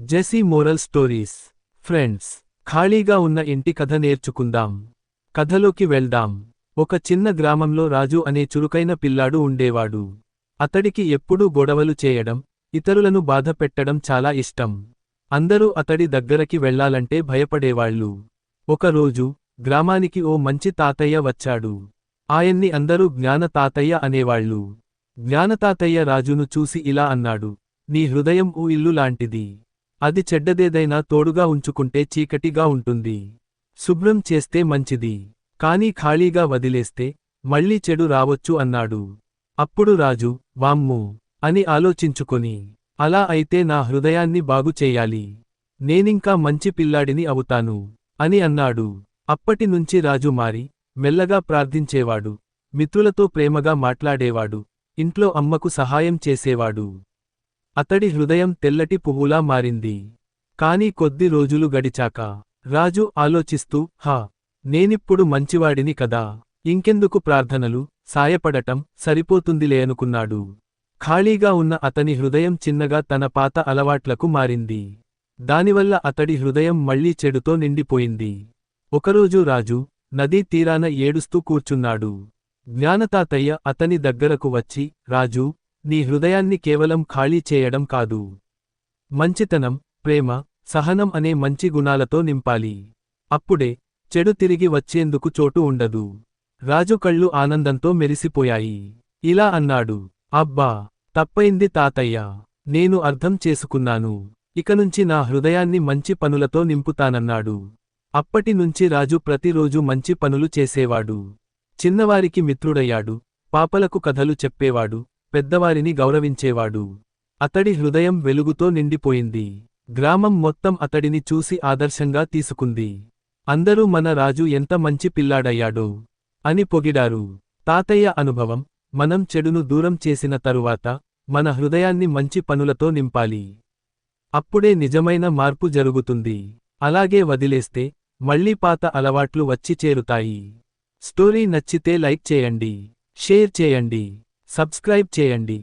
జెసీ moral stories friends ఖాళీగా ఉన్న ఇంటి కథ నేర్చుకుందాం. కథలోకి వెళ్దాం. ఒక చిన్న గ్రామంలో రాజు అనే చురుకైన పిల్లాడు ఉండేవాడు. అతడికి ఎప్పుడూ గొడవలు చేయడం ఇతరులను బాధ పెట్టడం చాలా ఇష్టం. అందరూ అతడి దగ్గరకి వెళ్ళాలంటే భయపడేవాళ్ళు. ఒకరోజు గ్రామానికి ఓ మంచి తాతయ్య వచ్చాడు. ఆయన్ని అందరూ జ్ఞాన తాతయ్య అనేవాళ్ళు. జ్ఞానతాతయ్య రాజును చూసి ఇలా అన్నాడు. నీ హృదయం ఊ ఇల్లు లాంటిది. అది చెడ్డదేదైనా తోడుగా ఉంచుకుంటే చీకటిగా ఉంటుంది. శుభ్రం చేస్తే మంచిది. కానీ ఖాళీగా వదిలేస్తే మళ్ళీ చెడు రావచ్చు అన్నాడు. అప్పుడు రాజు వామ్ము అని ఆలోచించుకొని అలా అయితే నా హృదయాన్ని బాగు నేనింకా మంచి పిల్లాడిని అవుతాను అని అన్నాడు. అప్పటినుంచి రాజు మారి మెల్లగా ప్రార్థించేవాడు. మిత్రులతో ప్రేమగా మాట్లాడేవాడు. ఇంట్లో అమ్మకు సహాయం చేసేవాడు. అతడి హృదయం తెల్లటి పువ్వులా మారింది. కాని కొద్ది రోజులు గడిచాక రాజు ఆలోచిస్తూ హా నేనిప్పుడు మంచివాడిని కదా. ఇంకెందుకు ప్రార్థనలు? సాయపడటం సరిపోతుందిలే అనుకున్నాడు. ఖాళీగా ఉన్న అతని హృదయం చిన్నగా తన పాత అలవాట్లకు మారింది. దానివల్ల అతడి హృదయం మళ్ళీ చెడుతో నిండిపోయింది. ఒకరోజు రాజు నదీ తీరాన ఏడుస్తూ కూర్చున్నాడు. జ్ఞానతాతయ్య అతని దగ్గరకు వచ్చి రాజు నీ హృదయాన్ని కేవలం ఖాళీ చేయడం కాదు. మంచితనం ప్రేమ సహనం అనే మంచి గుణాలతో నింపాలి. అప్పుడే చెడు తిరిగి వచ్చేందుకు చోటు ఉండదు. రాజు కళ్ళు ఆనందంతో మెరిసిపోయాయి. ఇలా అన్నాడు అబ్బా తప్పైంది తాతయ్య. నేను అర్థం చేసుకున్నాను. ఇకనుంచి నా హృదయాన్ని మంచి పనులతో నింపుతానన్నాడు. అప్పటినుంచి రాజు ప్రతిరోజు మంచి పనులు చేసేవాడు. చిన్నవారికి మిత్రుడయ్యాడు. పాపలకు కథలు చెప్పేవాడు. పెద్దవారిని గౌరవించేవాడు. అతడి హృదయం వెలుగుతో నిండిపోయింది. గ్రామం మొత్తం అతడిని చూసి ఆదర్శంగా తీసుకుంది. అందరూ మన రాజు ఎంత మంచి పిల్లాడయ్యాడో అని పొగిడారు. తాతయ్య అనుభవం మనం చెడును దూరం చేసిన తరువాత మన హృదయాన్ని మంచి పనులతో నింపాలి. అప్పుడే నిజమైన మార్పు జరుగుతుంది. అలాగే వదిలేస్తే మళ్ళీ పాత అలవాట్లు వచ్చి చేరుతాయి. స్టోరీ నచ్చితే లైక్ చేయండి షేర్ చేయండి. సబ్స్క్రైబ్ చేయండి.